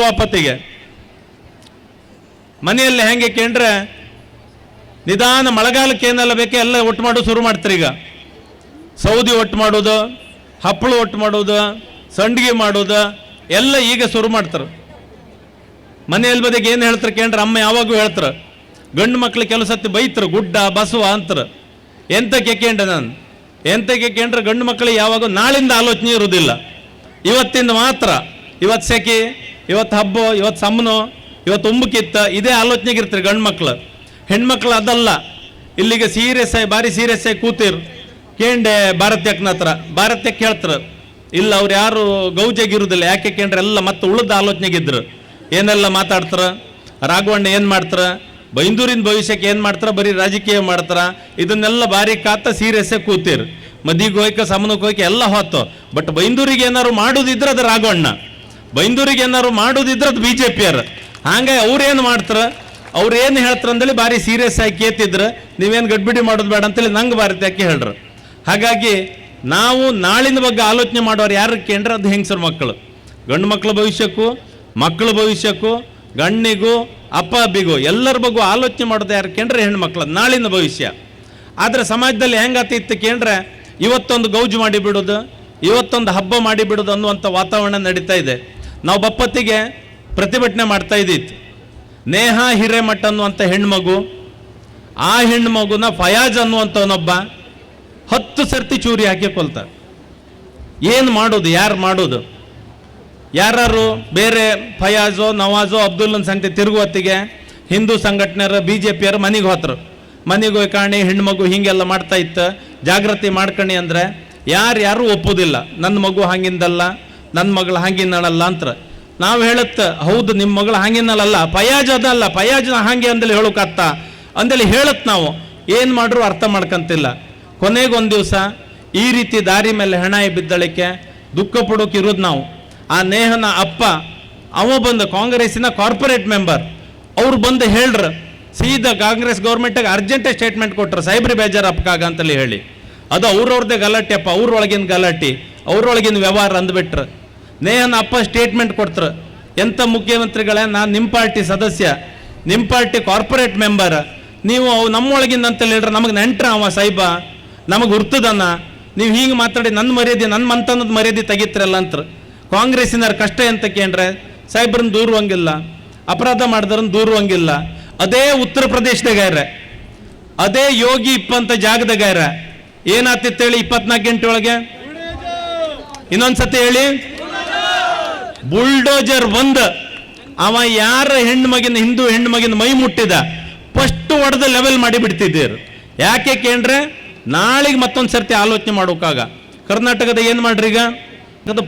ವಾಪತ್ತಿಗೆ ಮನೆಯಲ್ಲಿ ಹೆಂಗೆ ಕೇಂದ್ರೆ ನಿಧಾನ ಮಳೆಗಾಲಕ್ಕೆ ಏನೆಲ್ಲ ಬೇಕೆ ಎಲ್ಲ ಒಟ್ಟು ಮಾಡೋದು ಶುರು ಮಾಡ್ತಾರೆ ಈಗ. ಸೌದಿ ಒಟ್ಟು ಮಾಡೋದು, ಹಪ್ಪಳು ಒಟ್ಟು ಮಾಡೋದು, ಸಂಡಿಗೆ ಮಾಡೋದು, ಎಲ್ಲ ಈಗ ಶುರು ಮಾಡ್ತಾರೆ. ಮನೆಯಲ್ಲಿ ಬದಿಗೆ ಏನು ಹೇಳ್ತಾರೆ ಕೇಂದ್ರ ಅಮ್ಮ ಯಾವಾಗೂ ಹೇಳ್ತಾರೆ, ಗಂಡು ಮಕ್ಳು ಕೆಲವು ಬೈತರು, ಗುಡ್ಡ, ಬಸವ ಅಂತಾರೆ. ಎಂತಕ್ಕೆ ಕೇಂದ್ರ ನಾನು? ಎಂತಕ್ಕೆ ಕೇಂದ್ರ ಗಂಡು ಮಕ್ಕಳಿಗೆ ಯಾವಾಗ ನಾಳಿಂದ ಆಲೋಚನೆ ಇರುವುದಿಲ್ಲ. ಇವತ್ತಿಂದ ಮಾತ್ರ. ಇವತ್ತು ಸೆಕೆ? ಇವತ್ತು ಹಬ್ಬ, ಇವತ್ತು ಸಮನು, ಇವತ್ತು ಉಂಬುಕಿತ್ತ, ಇದೇ ಆಲೋಚನೆಗೆ ಇರ್ತಾರೆ ಗಂಡು ಮಕ್ಳು ಹೆಣ್ಮಕ್ಳು ಅದಲ್ಲ. ಇಲ್ಲಿಗೆ ಸೀರಿಯಸ್ ಆಗಿ ಭಾರಿ ಸೀರಿಯಸ್ ಆಗಿ ಕೂತಿರು. ಕೇಂಡೆ ಭಾರತ್ಯಕ್ನ ಹತ್ರ. ಭಾರತ್ಯಕ್ಕೆ ಹೇಳ್ತಾರೆ, ಇಲ್ಲ ಅವ್ರು ಯಾರು ಗೌಜಾಗಿರುವುದಿಲ್ಲ ಯಾಕೆ ಕೇಂದ್ರ ಎಲ್ಲ ಮತ್ತೆ ಉಳಿದ ಆಲೋಚನೆಗಿದ್ರು ಏನೆಲ್ಲ ಮಾತಾಡ್ತಾರ? ರಾಘವಣ್ಣ ಏನು ಮಾಡ್ತಾರ? ಬೈಂದೂರಿನ ಭವಿಷ್ಯಕ್ಕೆ ಏನು ಮಾಡ್ತಾರ? ಬರೀ ರಾಜಕೀಯ ಮಾಡ್ತಾರ. ಇದನ್ನೆಲ್ಲ ಭಾರಿ ಕಾತ ಸೀರಿಯಸ್ ಆಗಿ ಕೂತೀರ್. ಮದಿಗೆ ಹೋಯ್ಕ ಸಮನಕ್ಕೆ ಹೋಯ್ಕೆ ಎಲ್ಲ ಹೊತ್ತು. ಬಟ್ ಬೈಂದೂರಿಗೆ ಏನಾದ್ರು ಮಾಡೋದಿದ್ರೆ ಅದು ರಾಘವಣ್ಣ. ಬೈಂದೂರಿಗೆ ಏನಾರು ಮಾಡೋದಿದ್ರೆ ಅದು ಬಿ ಜೆ ಪಿಯರ್ ಹಂಗಾಗಿ ಅವ್ರೇನು ಮಾಡ್ತಾರ? ಅವ್ರು ಏನು ಹೇಳ್ತಾರ ಅಂದೇಳಿ ಭಾರಿ ಸೀರಿಯಸ್ ಆಗಿ ಕೇತಿದ್ರು ನೀವೇನು ಗಡ್ಬಿಡಿ ಮಾಡೋದು ಬೇಡ ಅಂತೇಳಿ ನಂಗೆ ಭಾರತಕ್ಕೆ ಹೇಳ್ರು. ಹಾಗಾಗಿ ನಾವು ನಾಳಿನ ಬಗ್ಗೆ ಆಲೋಚನೆ ಮಾಡೋರು ಯಾರು ಕೇಂದ್ರ ಅದು ಹೆಂಗಸರು ಮಕ್ಕಳು. ಗಂಡು ಮಕ್ಕಳ ಭವಿಷ್ಯಕ್ಕೂ ಮಕ್ಕಳ ಭವಿಷ್ಯಕ್ಕೂ ಗಣ್ಣಿಗೂ ಅಪ್ಪ, ಅಬ್ಬಿಗೂ ಎಲ್ಲರ ಬಗ್ಗೆ ಆಲೋಚನೆ ಮಾಡೋದು ಯಾರು ಕೇಂದ್ರ ಹೆಣ್ಮಕ್ಳು ನಾಳಿನ ಭವಿಷ್ಯ. ಆದರೆ ಸಮಾಜದಲ್ಲಿ ಹೆಂಗಾತಿತ್ತು ಕೇಂದ್ರ ಇವತ್ತೊಂದು ಗೌಜು ಮಾಡಿಬಿಡೋದು ಇವತ್ತೊಂದು ಹಬ್ಬ ಮಾಡಿಬಿಡೋದು ಅನ್ನುವಂಥ ವಾತಾವರಣ ನಡೀತಾ ಇದೆ. ನಾವು ಬಪ್ಪತ್ತಿಗೆ ಪ್ರತಿಭಟನೆ ಮಾಡ್ತಾ ಇದ್ದಿತ್ತು ನೇಹ ಹಿರೇಮಠ ಅನ್ನುವಂಥ ಹೆಣ್ಮಗು, ಆ ಹೆಣ್ಮಗುನ ಫಯಾಜ್ ಅನ್ನುವಂಥವನೊಬ್ಬ ಹತ್ತು ಸರ್ತಿ ಚೂರಿ ಹಾಕಿ ಕೊಲ್ತ ಏನು ಮಾಡೋದು, ಯಾರು ಮಾಡೋದು? ಯಾರು ಬೇರೆ ಫಯಾಜೋ, ನವಾಜೋ, ಅಬ್ದುಲ್ಲನ್ ಸಂತೆ ತಿರುಗುವತ್ತಿಗೆ ಹಿಂದೂ ಸಂಘಟನೆಯರ ಬಿ ಜೆ ಪಿಯರು ಮನೆಗೆ ಹೋತ್ರು ಮನೆಗೆ ಹೋಗಿ ಕಾಣಿ, ಹೆಣ್ಮಗು ಹೀಗೆಲ್ಲ ಮಾಡ್ತಾ ಇತ್ತು. ಜಾಗೃತಿ ಮಾಡ್ಕಣಿ ಅಂದರೆ ಯಾರು ಯಾರು ಒಪ್ಪೋದಿಲ್ಲ. ನನ್ನ ಮಗು ಹಂಗಿಂದಲ್ಲ. ನನ್ನ ಮಗಳು ಹಂಗಿನ್ನಳಲ್ಲ ಅಂತ ನಾವು ಹೇಳುತ್ತ, ಹೌದು ನಿಮ್ಮ ಮಗಳು ಹಂಗಿನ್ನಲ್ಲ ಪಯಾಜ್ ಅದಲ್ಲ ಫಯಾಜ್ ಹಾಗೆ ಅಂದೇಳಿ ಹೇಳೋಕತ್ತ ಅಂದೇಳಿ ಹೇಳತ್ ನಾವು, ಏನು ಮಾಡ್ರು ಅರ್ಥ ಮಾಡ್ಕಂತಿಲ್ಲ. ಕೊನೆಗೊಂದು ದಿವಸ, ಈ ರೀತಿ ದಾರಿ ಮೇಲೆ ಹೆಣಾಯಿ ಬಿದ್ದಳಿಕೆ ದುಃಖ ಪಡೋಕೆ ಇರೋದು ನಾವು. ಆ ನೇಹನ ಅಪ್ಪ, ಅವ ಬಂದ ಕಾಂಗ್ರೆಸ್ಸಿನ ಕಾರ್ಪೊರೇಟ್ ಮೆಂಬರ್. ಅವ್ರು ಬಂದು ಹೇಳ್ರ, ಸೀದಾ ಕಾಂಗ್ರೆಸ್ ಗೌರ್ಮೆಂಟಿಗೆ ಅರ್ಜೆಂಟ್ ಸ್ಟೇಟ್ಮೆಂಟ್ ಕೊಟ್ರು, ಸೈಬ್ರಿ ಬೇಜಾರ್ ಅಪ್ಕಾಗ ಅಂತಲೇ ಹೇಳಿ. ಅದು ಅವ್ರವ್ರದ್ದೇ ಗಲಾಟೆ ಅಪ್ಪ, ಅವ್ರೊಳಗಿನ ಗಲಾಟೆ. ಅವ್ರೊಳಗಿನ ವ್ಯವಹಾರ ಅಂದ್ಬಿಟ್ರು. ನೇಹನ ಅಪ್ಪ ಸ್ಟೇಟ್ಮೆಂಟ್ ಕೊಡ್ತರು ಎಂಥ ಮುಖ್ಯಮಂತ್ರಿಗಳೇ, ನಾನು ನಿಮ್ಮ ಪಾರ್ಟಿ ಸದಸ್ಯ ನಿಮ್ಮ ಪಾರ್ಟಿ ಕಾರ್ಪೊರೇಟ್ ಮೆಂಬರ್ ನೀವು ಅವು ನಮ್ಮೊಳಗಿಂದ ಅಂತ ನಮಗೆ ನೆಂಟ್ರ ಅವ ಸಾಹಿಬ, ನಮಗೆ ಹುರ್ತದನ್ನ ನೀವು ಹೀಗೆ ಮಾತಾಡಿ ನನ್ನ ಮರ್ಯಾದೆ ನನ್ನ ಮಂತನದ ಮರ್ಯಾದೆ ತೆಗಿತ್ರಲ್ಲ ಅಂತ ಕಾಂಗ್ರೆಸ್ಸಿನವ್ರ ಕಷ್ಟ ಎಂತ ಕೇಂದ್ರೆ, ಸಾಹೇಬ್ರನ್ನ ದೂರುವಂಗಿಲ್ಲ ಅಪರಾಧ ಮಾಡಿದ್ರನ್ನ ದೂರುವಂಗಿಲ್ಲ ಅದೇ ಉತ್ತರ ಪ್ರದೇಶದಾಗ್ಯಾರ ಅದೇ ಯೋಗಿ ಇಪ್ಪಂತ ಜಾಗದಾಗ್ಯಾರ ಏನಾಗ್ತಿತ್ತು ಹೇಳಿ ಇಪ್ಪತ್ನಾಲ್ಕು ಗಂಟೆ ಒಳಗೆ? ಇನ್ನೊಂದ್ಸತಿ ಹೇಳಿ. ಬುಲ್ಡೋಜರ್ ಬಂದ. ಅವ ಯಾರ ಹೆಣ್ಣು ಮಗಿನ, ಹಿಂದೂ ಹೆಣ್ಣು ಮಗಿನ ಮೈ ಮುಟ್ಟಿದ. ಫಸ್ಟ್ ಹೊಡೆದ ಲೆವೆಲ್ ಮಾಡಿ ಬಿಡ್ತಿದ್ದೀರು. ಯಾಕೆ ಕೇಂದ್ರೆ ನಾಳೆಗೆ ಮತ್ತೊಂದು ಸರ್ತಿ ಆಲೋಚನೆ ಮಾಡೋಕಾಗ. ಕರ್ನಾಟಕದ ಏನು ಮಾಡ್ರಿ ಈಗ?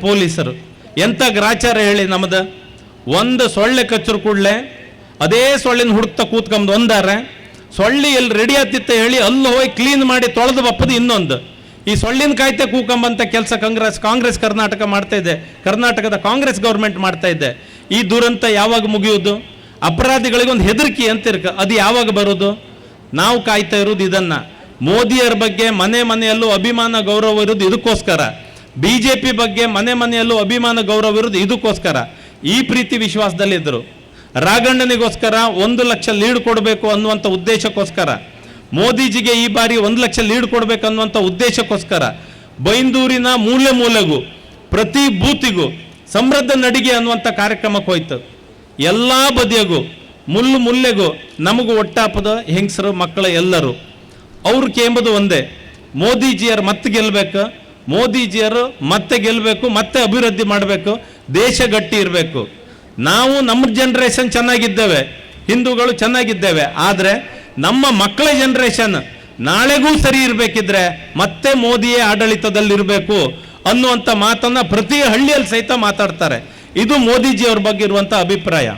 ಪೊಲೀಸರು. ಎಂಥ ಗ್ರಾಚಾರ ಹೇಳಿ ನಮ್ಮದು ಒಂದು ಸೊಳ್ಳೆ ಕಚ್ಚರು ಕೂಡಲೇ, ಅದೇ ಸೊಳ್ಳಿನ ಹುಡುಕ್ತ ಕೂತ್ಕೊಂಡು ಒಂದಾರೆ. ಸೊಳ್ಳಿ ಎಲ್ಲಿ ರೆಡಿ ಆತಿತ್ತ ಹೇಳಿ, ಅಲ್ಲಿ ಹೋಗಿ ಕ್ಲೀನ್ ಮಾಡಿ ತೊಳೆದು ಬಪ್ಪದು ಇನ್ನೊಂದು. ಈ ಸೊಳ್ಳಿನ ಕಾಯ್ತೆ ಕೂಕಂಬಂತ ಕೆಲಸ ಕಾಂಗ್ರೆಸ್ ಕಾಂಗ್ರೆಸ್ ಕರ್ನಾಟಕ ಮಾಡ್ತಾ ಇದೆ. ಕರ್ನಾಟಕದ ಕಾಂಗ್ರೆಸ್ ಗೌರ್ಮೆಂಟ್ ಮಾಡ್ತಾ ಇದೆ. ಈ ದುರಂತ ಯಾವಾಗ ಮುಗಿಯೋದು ಅಪರಾಧಿಗಳಿಗೆ ಒಂದು ಹೆದರಿಕೆ ಅಂತಿರ್ಕ ಅದು ಯಾವಾಗ ಬರೋದು? ನಾವು ಕಾಯ್ತಾ ಇರೋದು ಇದನ್ನ. ಮೋದಿಯರ ಬಗ್ಗೆ ಮನೆ ಮನೆಯಲ್ಲೂ ಅಭಿಮಾನ, ಗೌರವ ಇರೋದು ಇದಕ್ಕೋಸ್ಕರ. ಬಿ ಜೆ ಪಿ ಬಗ್ಗೆ ಮನೆ ಮನೆಯಲ್ಲೂ ಅಭಿಮಾನ, ಗೌರವ ಇರೋದು ಇದಕ್ಕೋಸ್ಕರ. ಈ ಪ್ರೀತಿ ವಿಶ್ವಾಸದಲ್ಲಿದ್ದರು. ರಾಘಣ್ಣನಿಗೋಸ್ಕರ ಒಂದು ಲಕ್ಷ ಲೀಡ್ ಕೊಡಬೇಕು ಅನ್ನುವಂಥ ಉದ್ದೇಶಕ್ಕೋಸ್ಕರ. ಮೋದಿಜಿಗೆ ಈ ಬಾರಿ ಒಂದು ಲಕ್ಷ ಲೀಡ್ ಕೊಡಬೇಕು ಅನ್ನುವಂಥ ಉದ್ದೇಶಕ್ಕೋಸ್ಕರ ಬೈಂದೂರಿನ ಮೂಲೆ ಮೂಲೆಗೂ, ಪ್ರತಿ ಬೂತಿಗೂ ಸಮೃದ್ಧ ನಡಿಗೆ ಅನ್ನುವಂಥ ಕಾರ್ಯಕ್ರಮಕ್ಕೆ ಹೋಯ್ತು. ಎಲ್ಲ ಬದಿಯಗೂ ಮುಲ್ಲು ಮುಲ್ಲೆಗೂ ನಮಗೂ ಒಟ್ಟಾಪದ ಹೆಂಗಸರು, ಮಕ್ಕಳ ಎಲ್ಲರೂ. ಅವ್ರು ಕೇಂಬುದು ಒಂದೇ, ಮೋದಿಜಿಯರು ಮತ್ತೆ ಗೆಲ್ಲಬೇಕು ಮೋದಿಜಿಯರು ಮತ್ತೆ ಗೆಲ್ಲಬೇಕು ಮತ್ತೆ ಅಭಿವೃದ್ಧಿ ಮಾಡಬೇಕು, ದೇಶ ಗಟ್ಟಿ ಇರಬೇಕು. ನಾವು ನಮ್ಮ ಜನ್ರೇಷನ್ ಚೆನ್ನಾಗಿದ್ದೇವೆ, ಹಿಂದೂಗಳು ಚೆನ್ನಾಗಿದ್ದೇವೆ, ಆದರೆ ನಮ್ಮ ಮಕ್ಕಳ ಜನ್ರೇಷನ್ ನಾಳೆಗೂ ಸರಿ ಇರಬೇಕಿದ್ರೆ ಮತ್ತೆ ಮೋದಿಯೇ ಆಡಳಿತದಲ್ಲಿರಬೇಕು ಅನ್ನುವಂಥ ಮಾತನ್ನು ಪ್ರತಿ ಹಳ್ಳಿಯಲ್ಲಿ ಸಹಿತ ಮಾತಾಡ್ತಾರೆ. ಇದು ಮೋದಿಜಿಯವ್ರ ಬಗ್ಗೆ ಇರುವಂಥ ಅಭಿಪ್ರಾಯ.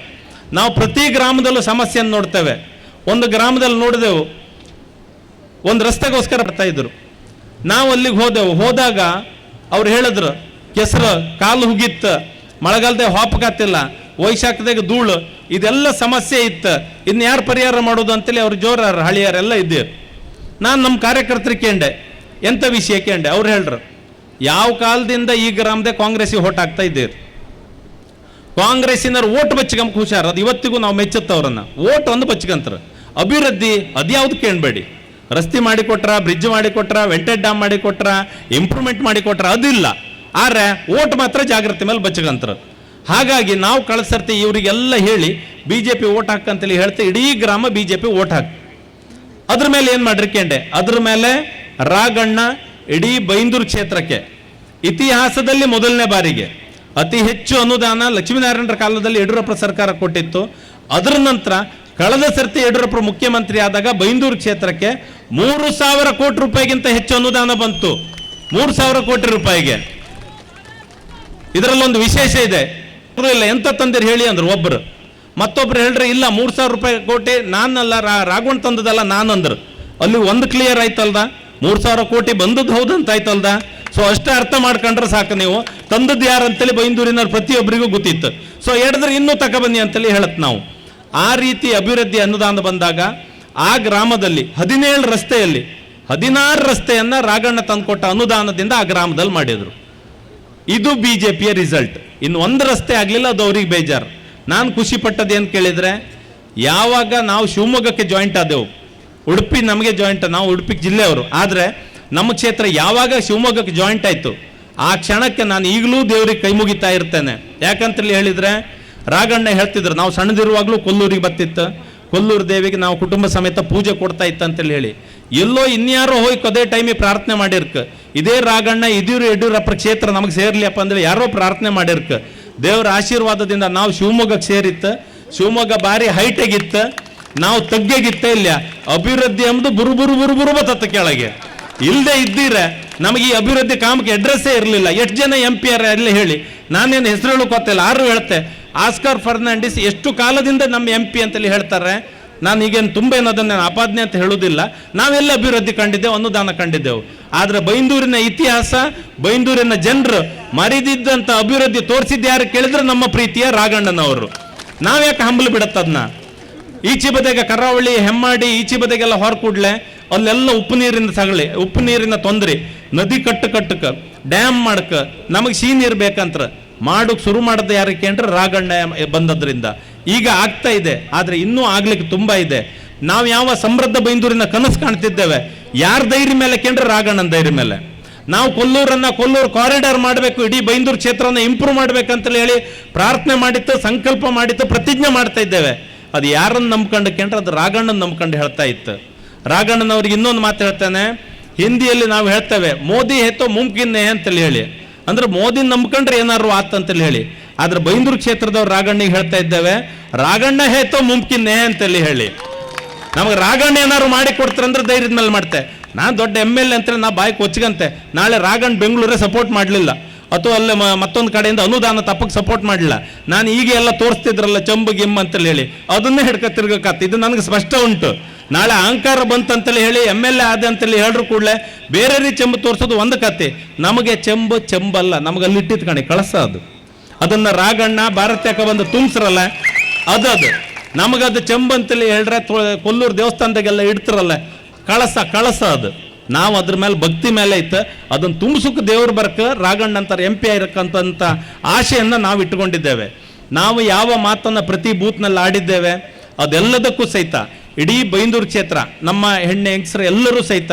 ನಾವು ಪ್ರತಿ ಗ್ರಾಮದಲ್ಲೂ ಸಮಸ್ಯೆಯನ್ನು ನೋಡ್ತೇವೆ. ಒಂದು ಗ್ರಾಮದಲ್ಲಿ ನೋಡಿದೆವು. ಒಂದು ರಸ್ತೆಗೋಸ್ಕರ ಬರ್ತಾ ಇದ್ರು. ನಾವು ಅಲ್ಲಿಗೆ ಹೋದೆವು. ಹೋದಾಗ ಅವ್ರು ಹೇಳಿದ್ರು, ಕೆಸರು ಕಾಲು ಹುಗಿತ್ತು ಮಳೆಗಾಲದಾಗ ಹಾಪಕಾತಿಲ್ಲ ವೈಶಾಖದಾಗ ಧೂಳು ಇದೆಲ್ಲ ಸಮಸ್ಯೆ ಇತ್ತು. ಇನ್ನು ಯಾರು ಪರಿಹಾರ ಮಾಡೋದು ಅಂತೇಳಿ ಅವ್ರು ಜೋರಾರು ಹಳಿಯಾರೆಲ್ಲ ಇದ್ದೀರು. ನಾನು ನಮ್ಮ ಕಾರ್ಯಕರ್ತರು ಕೇಂಡೆ ಎಂಥ ವಿಷಯ ಕೇಂಡೆ? ಅವ್ರು ಹೇಳ್ರು, ಯಾವ ಕಾಲದಿಂದ ಈ ಗ್ರಾಮದೇ ಕಾಂಗ್ರೆಸ್ಸಿಗೆ ಓಟ್ ಆಗ್ತಾ ಇದ್ದೀರಿ? ಕಾಂಗ್ರೆಸ್ಸಿನವ್ರು ಓಟ್ ಬಚ್ಚಿಕಂಬ ಹುಷಾರು, ಅದು ಇವತ್ತಿಗೂ ನಾವು ಮೆಚ್ಚುತ್ತವ್ರನ್ನ ಓಟ್ ಒಂದು ಬಚ್ಚಿಕಂತಾರೆ ಅಭಿವೃದ್ಧಿ ಅದ್ಯಾವ್ದು ಕೇಳಬೇಡಿ ರಸ್ತೆ ಮಾಡಿಕೊಟ್ರ ಬ್ರಿಡ್ಜ್ ಮಾಡಿಕೊಟ್ರ ವೆಂಟೆಡ್ ಡ್ಯಾಮ್ ಮಾಡಿಕೊಟ್ರ ಇಂಪ್ರೂವ್ಮೆಂಟ್ ಮಾಡಿಕೊಟ್ರ ಅದಿಲ್ಲ. ಆದ್ರೆ ಓಟ್ ಮಾತ್ರ ಜಾಗೃತಿ ಮೇಲೆ ಬಚ್ಚಗಂತರ. ಹಾಗಾಗಿ ನಾವು ಕಳಿಸರ್ತಿ ಇವರಿಗೆಲ್ಲ ಹೇಳಿ ಬಿ ಜೆ ಪಿ ಓಟ್ ಹಾಕಂತೇಳಿ ಹೇಳ್ತೆ ಇಡೀ ಗ್ರಾಮ ಬಿ ಜೆ ಪಿ ಓಟ್ ಹಾಕ್. ಅದ್ರ ಮೇಲೆ ಏನು ಮಾಡಿರ್ಕೆಂಡೆ ಅದ್ರ ಮೇಲೆ ರಾಗಣ್ಣ ಇಡೀ ಬೈಂದೂರು ಕ್ಷೇತ್ರಕ್ಕೆ ಇತಿಹಾಸದಲ್ಲಿ ಮೊದಲನೇ ಬಾರಿಗೆ ಅತಿ ಹೆಚ್ಚು ಅನುದಾನ ಲಕ್ಷ್ಮೀನಾರಾಯಣರ ಕಾಲದಲ್ಲಿ ಯಡಿಯೂರಪ್ಪ ಸರ್ಕಾರ ಕೊಟ್ಟಿತ್ತು. ಅದರ ನಂತರ ಕಳೆದ ಸರ್ತಿ ಯಡಿಯೂರಪ್ಪ ಮುಖ್ಯಮಂತ್ರಿ ಆದಾಗ ಬೈಂದೂರು ಕ್ಷೇತ್ರಕ್ಕೆ ಮೂರು ಸಾವಿರ ಕೋಟಿ ರೂಪಾಯಿಗಿಂತ ಹೆಚ್ಚು ಅನುದಾನ ಬಂತು. ಮೂರು ಸಾವಿರ ಕೋಟಿ ರೂಪಾಯಿಗೆ. ಇದರಲ್ಲೊಂದು ವಿಶೇಷ ಇದೆ. ಇಲ್ಲ, ಎಂತ ತಂದಿರಿ ಹೇಳಿ ಅಂದ್ರು ಒಬ್ಬರು ಮತ್ತೊಬ್ರು ಹೇಳ್ರಿ, ಇಲ್ಲ, ಮೂರ್ ಸಾವಿರ ರೂಪಾಯಿ ಕೋಟಿ, ನಾನಲ್ಲ, ರಾ- ರಾಘವಣ್ ತಂದದಲ್ಲ ನಾನು ಅಂದ್ರು. ಅಲ್ಲಿ ಒಂದು ಕ್ಲಿಯರ್ ಆಯ್ತಲ್ದ? ಮೂರು ಸಾವಿರ ಕೋಟಿ ಬಂದದ್ದು ಹೌದಂತ ಆಯ್ತಲ್ದ? ಸೊ ಅಷ್ಟೇ ಅರ್ಥ ಮಾಡ್ಕೊಂಡ್ರೆ ಸಾಕು ನೀವು. ತಂದದ್ದು ಯಾರು ಅಂತೇಳಿ ಬೈಂದೂರಿನ ಪ್ರತಿಯೊಬ್ಬರಿಗೂ ಗೊತ್ತಿತ್ತು. ಸೊ ಎಡದ್ರೆ ಇನ್ನೂ ತಗೊಬನ್ನಿ ಅಂತೇಳಿ ಹೇಳತ್ ನಾವು. ಆ ರೀತಿ ಅಭಿವೃದ್ಧಿ ಅನುದಾನ ಬಂದಾಗ, ಆ ಗ್ರಾಮದಲ್ಲಿ ಹದಿನೇಳು ರಸ್ತೆಯಲ್ಲಿ, ಹದಿನಾರು ರಸ್ತೆಯನ್ನ ರಾಗಣ್ಣ ತಂದುಕೊಟ್ಟ ಅನುದಾನದಿಂದ ಆ ಗ್ರಾಮದಲ್ಲಿ ಮಾಡಿದ್ರು. ಇದು ಬಿ ಜೆ ಪಿಯ ರಿಸಲ್ಟ್ ಇನ್ನು ಒಂದು ರಸ್ತೆ ಆಗಲಿಲ್ಲ, ಅದು ಅವ್ರಿಗೆ ಬೇಜಾರು. ನಾನು ಖುಷಿ ಪಟ್ಟದ್ದು ಏನು ಕೇಳಿದರೆ, ಯಾವಾಗ ನಾವು ಶಿವಮೊಗ್ಗಕ್ಕೆ ಜಾಯಿಂಟ್ ಆದೆವು, ಉಡುಪಿ ನಮಗೆ ಜಾಯಿಂಟ್ ನಾವು ಉಡುಪಿ ಜಿಲ್ಲೆಯವರು. ಆದರೆ ನಮ್ಮ ಕ್ಷೇತ್ರ ಯಾವಾಗ ಶಿವಮೊಗ್ಗಕ್ಕೆ ಜಾಯಿಂಟ್ ಆಯಿತು, ಆ ಕ್ಷಣಕ್ಕೆ ನಾನು ಈಗಲೂ ದೇವ್ರಿಗೆ ಕೈ ಮುಗಿತಾ ಇರ್ತೇನೆ. ಯಾಕಂತೇಳಿ ಹೇಳಿದರೆ, ರಾಗಣ್ಣ ಹೇಳ್ತಿದ್ರು, ನಾವು ಸಣ್ಣದಿರುವಾಗಲೂ ಕೊಲ್ಲೂರಿಗೆ ಬರ್ತಿತ್ತು. ಕೊಲ್ಲೂರು ದೇವಿಗೆ ನಾವು ಕುಟುಂಬ ಸಮೇತ ಪೂಜೆ ಕೊಡ್ತಾ ಇತ್ತು ಅಂತೇಳಿ ಹೇಳಿ. ಎಲ್ಲೋ ಇನ್ಯಾರೋ ಹೋಗಿ ಅದೇ ಟೈಮಿಗೆ ಪ್ರಾರ್ಥನೆ ಮಾಡಿರ್ಕ. ಇದೇ ರಾಗಣ್ಣ ಇದೀರು ಯಡಿಯೂರಪ್ಪ ಕ್ಷೇತ್ರ ನಮಗೆ ಸೇರ್ಲಿಯಪ್ಪ ಅಂದ್ರೆ ಯಾರೋ ಪ್ರಾರ್ಥನೆ ಮಾಡಿರ್ಕ. ದೇವರ ಆಶೀರ್ವಾದದಿಂದ ನಾವು ಶಿವಮೊಗ್ಗಕ್ಕೆ ಸೇರಿತ್ತು. ಶಿವಮೊಗ್ಗ ಭಾರಿ ಹೈಟಾಗಿತ್ತು ನಾವು ತಗ್ಗೆಗಿತ್ತ ಇಲ್ಲ. ಅಭಿವೃದ್ಧಿ ಎಂಬುದು ಬುರು ಬುರು ಬುರು ಬುರು ಬತ್ತ ಕೆಳಗೆ. ಇಲ್ಲದೆ ಇದ್ದೀರ. ನಮಗೆ ಈ ಅಭಿವೃದ್ಧಿ ಕಾಮಕ್ಕೆ ಅಡ್ರೆಸ್ಸೇ ಇರಲಿಲ್ಲ. ಎಷ್ಟು ಜನ ಎಂ ಪಿ ಆರ್ ಅಲ್ಲಿ ಹೇಳಿ. ನಾನೇನು ಹೆಸರು ಗೊತ್ತಿಲ್ಲ. ಆರು ಹೇಳ್ತೆ. ಆಸ್ಕರ್ ಫರ್ನಾಂಡಿಸ್ ಎಷ್ಟು ಕಾಲದಿಂದ ನಮ್ಮ ಎಂ ಪಿ ಅಂತೇಳಿ ಹೇಳ್ತಾರೆ. ನಾನು ಈಗೇನು ತುಂಬ ಏನದನ್ನು ಅಪಾದನೆ ಅಂತ ಹೇಳೋದಿಲ್ಲ. ನಾವೆಲ್ಲ ಅಭಿವೃದ್ಧಿ ಕಂಡಿದ್ದೆವು, ಅನುದಾನ ಕಂಡಿದ್ದೆವು. ಆದ್ರೆ ಬೈಂದೂರಿನ ಇತಿಹಾಸ, ಬೈಂದೂರಿನ ಜನರು ಮರಿದಿದ್ದಂಥ ಅಭಿವೃದ್ಧಿ ತೋರಿಸಿದ್ದು ಯಾರು ಕೇಳಿದ್ರೆ ನಮ್ಮ ಪ್ರೀತಿಯ ರಾಗಣ್ಣನವರು ನಾವ್ಯಾಕೆ ಹಂಬಲು ಬಿಡತ್ತದನ್ನ ಈಚೆ ಬದಿಗೆ ಕರಾವಳಿ, ಹೆಮ್ಮಾಡಿ, ಈಚೆ ಬದಿಗೆಲ್ಲ ಹೊರ ಕೂಡ್ಲೆ ಅಲ್ಲೆಲ್ಲ ಉಪ್ಪು ನೀರಿನ ಸಗಳಿ ಉಪ್ಪು ನೀರಿನ ತೊಂದರೆ. ನದಿ ಕಟ್ಟು ಕಟ್ಟಕ, ಡ್ಯಾಮ್ ಮಾಡಕ, ನಮಗೆ ಸಿಹಿ ನೀರು ಬೇಕಂತ್ರ. ಮಾಡೋಕೆ ಶುರು ಮಾಡದ ಯಾರಕ್ಕೆ ಅಂದ್ರೆ ರಾಗಣ್ಣ ಬಂದದ್ರಿಂದ. ಈಗ ಆಗ್ತಾ ಇದೆ, ಆದರೆ ಇನ್ನೂ ಆಗ್ಲಿಕ್ಕೆ ತುಂಬ ಇದೆ. ನಾವು ಯಾವ ಸಮೃದ್ಧ ಬೈಂದೂರಿನ ಕನಸು ಕಾಣ್ತಿದ್ದೇವೆ, ಯಾರ ಧೈರ್ಯ ಮೇಲೆ ಕೇಂದ್ರ ರಾಗಣ್ಣನ ಧೈರ್ಯ ಮೇಲೆ? ನಾವು ಕೊಲ್ಲೂರನ್ನ ಕೊಲ್ಲೂರು ಕಾರಿಡಾರ್ ಮಾಡಬೇಕು, ಇಡೀ ಬೈಂದೂರು ಕ್ಷೇತ್ರನ ಇಂಪ್ರೂವ್ ಮಾಡ್ಬೇಕಂತ ಹೇಳಿ ಪ್ರಾರ್ಥನೆ ಮಾಡಿತ್ತು, ಸಂಕಲ್ಪ ಮಾಡಿತ್ತು, ಪ್ರತಿಜ್ಞೆ ಮಾಡ್ತಾ ಇದ್ದೇವೆ. ಅದು ಯಾರನ್ನ ನಂಬ್ಕೊಂಡು ಕೇಂದ್ರ, ಅದು ರಾಗಣ್ಣನ ನಂಬ್ಕೊಂಡು ಹೇಳ್ತಾ ಇತ್ತು. ರಾಘಣ್ಣನವ್ರಿಗೆ ಇನ್ನೊಂದು ಮಾತು ಹೇಳ್ತಾನೆ, ಹಿಂದಿಯಲ್ಲಿ ನಾವು ಹೇಳ್ತೇವೆ, ಮೋದಿ ಹೇತೋ ಮುಮ್ಕಿನ್ನೇ ಅಂತೇಳಿ ಹೇಳಿ. ಅಂದ್ರೆ ಮೋದಿ ನಂಬ್ಕೊಂಡ್ರೆ ಏನಾದ್ರು ಆತ ಅಂತೇಳಿ ಹೇಳಿ. ಆದ್ರೆ ಬೈಂದೂರು ಕ್ಷೇತ್ರದವ್ರು ರಾಗಣ್ಣಿಗೆ ಹೇಳ್ತಾ ಇದ್ದೇವೆ, ರಾಗಣ್ಣ ಹೇತೋ ಮುಮ್ಕಿನ್ನೇ ಅಂತಲ್ಲಿ ಹೇಳಿ. ನಮಗೆ ರಾಗಣ್ಣ ಏನಾದ್ರು ಮಾಡಿ ಕೊಡ್ತಾರಂದ್ರೆ ಧೈರ್ಯದ ಮೇಲೆ ಮಾಡ್ತೆ. ನಾನು ದೊಡ್ಡ ಎಂ ಎಲ್ ಎ ಅಂತ ನಾ ಬಾಯಿ ಕೊಚ್ಚಗಂತೆ ನಾಳೆ ರಾಗಣ್ಣ ಬೆಂಗಳೂರೇ ಸಪೋರ್ಟ್ ಮಾಡಲಿಲ್ಲ. ಅಥವಾ ಅಲ್ಲೇ ಮತ್ತೊಂದು ಕಡೆಯಿಂದ ಅನುದಾನ ತಪ್ಪಕ್ಕೆ ಸಪೋರ್ಟ್ ಮಾಡಲಿಲ್ಲ. ನಾನು ಈಗ ಎಲ್ಲ ತೋರಿಸ್ತಿದ್ರಲ್ಲ ಚಂಬು ಗಿಮ್ ಅಂತೇಳಿ ಹೇಳಿ. ಅದನ್ನೇ ಹಿಡ್ಕೊ ತಿರ್ಗಕತ್ತ ಇದು ನನಗೆ ಸ್ಪಷ್ಟ ಉಂಟು. ನಾಳೆ ಅಹಂಕಾರ ಬಂತಂತೇಳಿ ಹೇಳಿ, ಎಂ ಎಲ್ ಎ ಆದ ಅಂತೇಳಿ ಹೇಳ್ರು ಕೂಡಲೇ ಬೇರೆ ರೀತಿ ಚೆಂಬು ತೋರಿಸೋದು ಒಂದು ಕತೆ. ನಮಗೆ ಚೆಂಬು ಚೆಂಬಲ್ಲ. ನಮಗೆ ಅಲ್ಲಿ ಇಟ್ಟಿದ್ ಕಣೆ, ಕಳಸ ಅದು. ಅದನ್ನ ರಾಗಣ್ಣ ಭಾರತಕ್ಕೆ ಬಂದು ತುಂಬಿಸ್ರಲ್ಲ, ಅದದು. ನಮಗದು ಚಂಬಂತಲಿ ಹೇಳ್ರೆ ಕೊಲ್ಲೂರು ದೇವಸ್ಥಾನದಾಗೆಲ್ಲ ಇಡ್ತಿರಲ್ಲ, ಕಳಸ ಕಳಸ ಅದು. ನಾವು ಅದ್ರ ಮೇಲೆ ಭಕ್ತಿ ಮೇಲೆ ಐತೆ ಅದನ್ನ ತುಂಬಿಸೋಕೆ ದೇವ್ರು ಬರಕ ರಾಗಣ್ಣ ಅಂತಾರೆ, ಎಂ ಪಿ ಆಗಿರಕ್ಕಂತ ಆಶೆಯನ್ನ ನಾವು ಇಟ್ಕೊಂಡಿದ್ದೇವೆ ನಾವು ಯಾವ ಮಾತನ್ನ ಪ್ರತಿ ಬೂತ್ನಲ್ಲಿ ಆಡಿದ್ದೇವೆ, ಅದೆಲ್ಲದಕ್ಕೂ ಸಹಿತ, ಇಡೀ ಬೈಂದೂರು ಕ್ಷೇತ್ರ, ನಮ್ಮ ಹೆಣ್ಣೆ ಹೆಂಗಸರು ಎಲ್ಲರೂ ಸಹಿತ,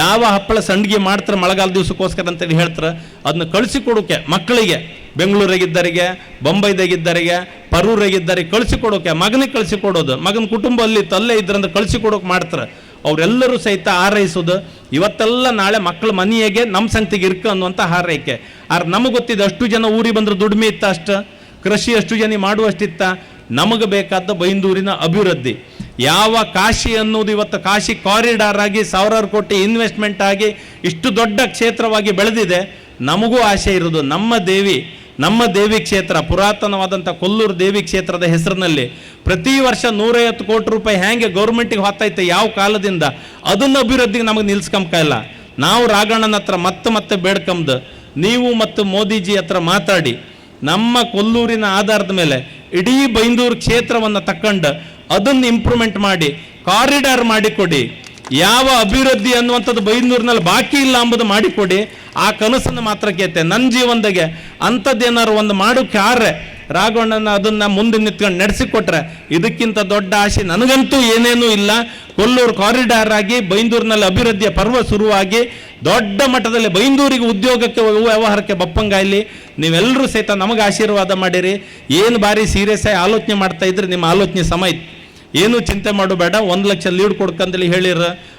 ಯಾವ ಹಪ್ಪಳ ಸಂಡಿಗೆ ಮಾಡ್ತಾರೆ ಮಳೆಗಾಲ ದಿವಸಕ್ಕೋಸ್ಕರ ಅಂತೇಳಿ ಹೇಳ್ತಾರೆ, ಅದನ್ನ ಕಳಿಸಿಕೊಡೋಕೆ ಮಕ್ಕಳಿಗೆ. ಬೆಂಗಳೂರಾಗಿದ್ದರಿಗೆ, ಬೊಂಬೈದಾಗಿದ್ದರಿಗೆ, ಪರೂರಾಗಿದ್ದರಿಗೆ ಕಳಿಸಿಕೊಡೋಕೆ, ಮಗನಿಗೆ ಕಳಿಸಿಕೊಡೋದು, ಮಗನ ಕುಟುಂಬ ಅಲ್ಲಿ ತಲ್ಲೇ ಇದ್ರಂದ್ರೆ ಕಳಿಸಿಕೊಡೋಕೆ ಮಾಡ್ತಾರೆ. ಅವರೆಲ್ಲರೂ ಸಹಿತ ಹಾರೈಸೋದು. ಇವತ್ತೆಲ್ಲ ನಾಳೆ ಮಕ್ಕಳ ಮನೆಯಾಗೆ ನಮ್ಮ ಸಂಗತಿಗೆ ಇರ್ಕ ಅನ್ನುವಂಥ ಹಾರೈಕೆ. ಆದ್ರೆ ನಮಗೆ ಗೊತ್ತಿದೆ, ಅಷ್ಟು ಜನ ಊರಿಗೆ ಬಂದ್ರೆ ದುಡಿಮೆ ಇತ್ತ ಅಷ್ಟು? ಕೃಷಿ ಅಷ್ಟು ಜನ ಮಾಡುವಷ್ಟಿತ್ತ? ನಮಗೆ ಬೇಕಾದ ಬೈಂದೂರಿನ ಅಭಿವೃದ್ಧಿ. ಯಾವ ಕಾಶಿ ಅನ್ನೋದು ಇವತ್ತು ಕಾಶಿ ಕಾರಿಡಾರ್ ಆಗಿ, ಸಾವಿರಾರು ಕೋಟಿ ಇನ್ವೆಸ್ಟ್ಮೆಂಟ್ ಆಗಿ, ಇಷ್ಟು ದೊಡ್ಡ ಕ್ಷೇತ್ರವಾಗಿ ಬೆಳೆದಿದೆ, ನಮಗೂ ಆಸೆ ಇರೋದು. ನಮ್ಮ ದೇವಿ ನಮ್ಮ ದೇವಿ ಕ್ಷೇತ್ರ, ಪುರಾತನವಾದಂಥ ಕೊಲ್ಲೂರು ದೇವಿ ಕ್ಷೇತ್ರದ ಹೆಸರಿನಲ್ಲಿ ಪ್ರತಿ ವರ್ಷ ನೂರೈವತ್ತು ಕೋಟಿ ರೂಪಾಯಿ ಹೇಗೆ ಗೌರ್ಮೆಂಟಿಗೆ ಹೊತ್ತೈತೆ ಯಾವ ಕಾಲದಿಂದ, ಅದನ್ನು ಅಭಿವೃದ್ಧಿಗೆ ನಮಗೆ ನಿಲ್ಸ್ಕೊಂಬ ಇಲ್ಲ. ನಾವು ರಾಘಣ್ಣನ ಹತ್ರ ಮತ್ತೆ ಮತ್ತೆ ಬೇಡ್ಕಂದು ನೀವು ಮತ್ತು ಮೋದಿಜಿ ಹತ್ರ ಮಾತಾಡಿ. ನಮ್ಮ ಕೊಲ್ಲೂರಿನ ಆಧಾರದ ಮೇಲೆ ಇಡೀ ಬೈಂದೂರು ಕ್ಷೇತ್ರವನ್ನು ತಕ್ಕಂಡು ಅದನ್ನು ಇಂಪ್ರೂವ್ಮೆಂಟ್ ಮಾಡಿ ಕಾರಿಡಾರ್ ಮಾಡಿಕೊಡಿ. ಯಾವ ಅಭಿವೃದ್ಧಿ ಅನ್ನುವಂಥದ್ದು ಬೈಂದೂರಿನಲ್ಲಿ ಬಾಕಿ ಇಲ್ಲ ಅಂಬುದು ಮಾಡಿಕೊಡಿ. ಆ ಕನಸನ್ನು ಮಾತ್ರ ಕೇತೆ ನನ್ನ ಜೀವನದಾಗೆ ಅಂಥದ್ದೇನಾರು ಒಂದು ಮಾಡೋಕ್ಕೆ ಆರೆ ರಾಘವಣ್ಣನ ಅದನ್ನ ಮುಂದೆ ನಿಂತ್ಕೊಂಡು ನಡೆಸಿಕೊಟ್ರೆ ಇದಕ್ಕಿಂತ ದೊಡ್ಡ ಆಸೆ ನನಗಂತೂ ಏನೇನೂ ಇಲ್ಲ. ಕೊಲ್ಲೂರು ಕಾರಿಡಾರ್ ಆಗಿ ಬೈಂದೂರಿನಲ್ಲಿ ಅಭಿವೃದ್ಧಿಯ ಪರ್ವ ಶುರುವಾಗಿ ದೊಡ್ಡ ಮಟ್ಟದಲ್ಲಿ ಬೈಂದೂರಿಗೆ ಉದ್ಯೋಗಕ್ಕೆ ವ್ಯವಹಾರಕ್ಕೆ ಬಪ್ಪಂಗಾಯ್ಲಿ ನೀವೆಲ್ಲರೂ ಸಹಿತ ನಮಗೆ ಆಶೀರ್ವಾದ ಮಾಡಿರಿ. ಏನು ಬಾರಿ ಸೀರಿಯಸ್ ಆಗಿ ಆಲೋಚನೆ ಮಾಡ್ತಾ ಇದ್ರೆ, ನಿಮ್ಮ ಆಲೋಚನೆ ಸಮಯ ಏನು ಚಿಂತೆ ಮಾಡಬೇಡ. ಒಂದು ಲಕ್ಷ ಲೀಡ್ ಕೊಡ್ಕಂತೇಳಿ ಹೇಳಿರ.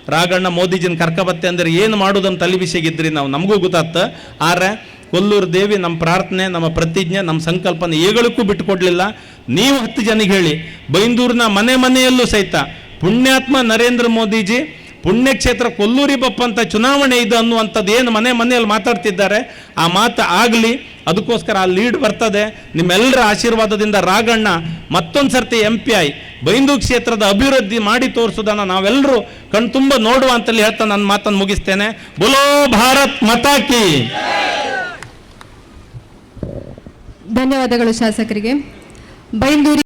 ರಾಗಣ್ಣ ಮೋದಿಜಿನ ಕರ್ಕಬತ್ತೆ ಅಂದ್ರೆ ಏನು ಮಾಡೋದನ್ನು ತಲೆ ಬಿಸಿಗಿದ್ರಿ ನಾವು ನಮಗೂ ಗೊತ್ತಾತ ಆರೆ ಕೊಲ್ಲೂರು ದೇವಿ ನಮ್ಮ ಪ್ರಾರ್ಥನೆ, ನಮ್ಮ ಪ್ರತಿಜ್ಞೆ ನಮ್ಮ ಸಂಕಲ್ಪನ ಏಗಳಕ್ಕೂ ಬಿಟ್ಟುಕೊಡ್ಲಿಲ್ಲ ನೀವು ಹತ್ತು ಜನಿಗೆ ಹೇಳಿ, ಬೈಂದೂರಿನ ಮನೆ ಮನೆಯಲ್ಲೂ ಸಹಿತ ಪುಣ್ಯಾತ್ಮ ನರೇಂದ್ರ ಮೋದಿಜಿ ಪುಣ್ಯಕ್ಷೇತ್ರ ಕೊಲ್ಲೂರಿ ಬಪ್ಪ ಅಂತ ಚುನಾವಣೆ ಇದು ಅನ್ನುವಂಥದ್ದು ಏನು ಮನೆ ಮನೆಯಲ್ಲಿ ಮಾತಾಡ್ತಿದ್ದಾರೆ. ಆ ಮಾತು ಆಗಲಿ, ಅದಕ್ಕೋಸ್ಕರ ಆ ಲೀಡ್ ಬರ್ತದೆ. ನಿಮ್ಮೆಲ್ಲರ ಆಶೀರ್ವಾದದಿಂದ ರಾಗಣ್ಣ ಮತ್ತೊಂದು ಸರ್ತಿ ಎಂ ಪಿ ಐ ಬೈಂದು ಕ್ಷೇತ್ರದ ಅಭಿವೃದ್ಧಿ ಮಾಡಿ ತೋರಿಸೋದನ್ನು ನಾವೆಲ್ಲರೂ ಕಣ್ತುಂಬ ನೋಡುವ ಅಂತಲ್ಲಿ ಹೇಳ್ತಾ ನನ್ನ ಮಾತನ್ನು ಮುಗಿಸ್ತೇನೆ. ಬುಲೋ ಭಾರತ್ ಮತಾಕಿ ಧನ್ಯವಾದಗಳು ಶಾಸಕರಿಗೆ. ಬೈಂದೂರಿ